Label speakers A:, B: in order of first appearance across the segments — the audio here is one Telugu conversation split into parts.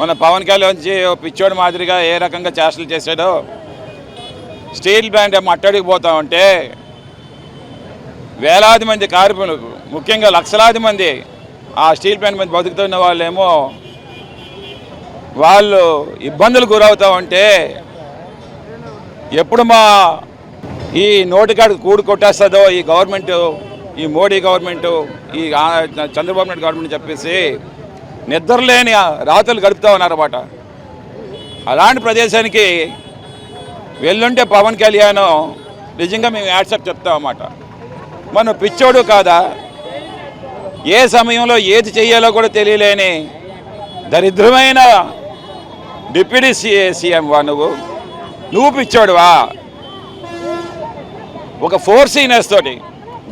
A: మన పవన్ కళ్యాణ్ ఓ పిచ్చోడి మాదిరిగా ఏ రకంగా చేష్టలు చేశాడో. స్టీల్ ప్లాంట్ మట్టడికి పోతా ఉంటే వేలాది మంది కార్మికులకు ముఖ్యంగా లక్షలాది మంది ఆ స్టీల్ ప్లాంట్ మీద బతుకుతున్న వాళ్ళేమో వాళ్ళు ఇబ్బందులు గురవుతూ ఉంటే ఎప్పుడు మా ఈ నోటికాడికి కూడు కొట్టేస్తుందో ఈ గవర్నమెంట్ ఈ మోడీ గవర్నమెంట్ ఈ చంద్రబాబు నాయుడు గవర్నమెంట్ చెప్పేసి నిద్రలేని రాత్రులు గడుపుతూ ఉన్నారన్నమాట. అలాంటి ప్రదేశానికి వెళ్ళుంటే పవన్ కళ్యాణ్ నిజంగా మేము యాక్సెప్ట్ చెప్తామన్నమాట మనం పిచ్చోడు కాదా? ఏ సమయంలో ఏది చేయాలో కూడా తెలియలేని దరిద్రమైన డిప్యూటీ సీఎం వా నువ్వు? నువ్వు పిచ్చోడువా? ఒక ఫోర్ సీనియర్స్ తోటి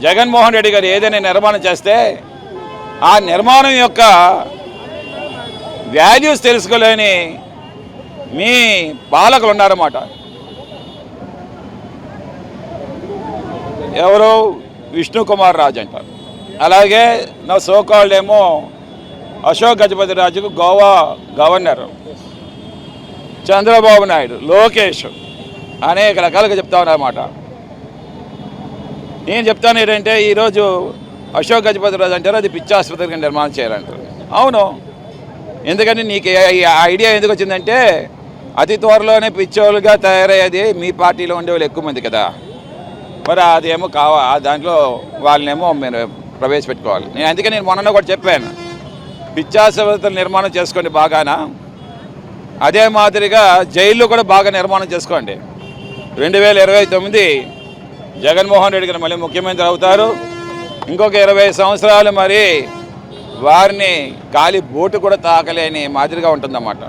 A: జగన్మోహన్ రెడ్డి గారు ఏదైనా నిర్మాణం చేస్తే ఆ నిర్మాణం యొక్క వాల్యూస్ తెలుసుకోలేని మీ పాలకులు ఉన్నారన్నమాట. ఎవరు విష్ణు కుమార్ రాజు అంటారు. అలాగే నా సోకాళ్ళు ఏమో అశోక్ గజపతి రాజుకు గోవా గవర్నర్ చంద్రబాబు నాయుడు లోకేష్ అనేక రకాలుగా చెప్తా ఉన్నారన్నమాట. నేను చెప్తాను ఏంటంటే ఈరోజు అశోక్ గజపతి రాజు అంటారు అది పిచ్చాసుపత్రిగా నిర్మాణం చేయాలంటారు. అవును. ఎందుకంటే నీకు ఈ ఐడియా ఎందుకు వచ్చిందంటే అతి త్వరలోనే పిచ్చోళ్ళుగా తయారయ్యేది మీ పార్టీలో ఉండే వాళ్ళు ఎక్కువ మంది కదా. మరి అదేమో కావా దాంట్లో వాళ్ళనేమో మీరు ప్రవేశపెట్టుకోవాలి. నేను అందుకే నేను మొన్న కూడా చెప్పాను. పిచ్చాసుపత్రులు నిర్మాణం చేసుకోండి బాగానా? అదే మాదిరిగా జైళ్ళు కూడా బాగా నిర్మాణం చేసుకోండి. రెండు వేల ఇరవై తొమ్మిది జగన్మోహన్ రెడ్డి గారు మళ్ళీ ముఖ్యమంత్రి అవుతారు. ఇంకొక ఇరవై సంవత్సరాలు మరి వారిని గాలి బోటు కూడా తాకలేని మాదిరిగా ఉంటుందన్నమాట.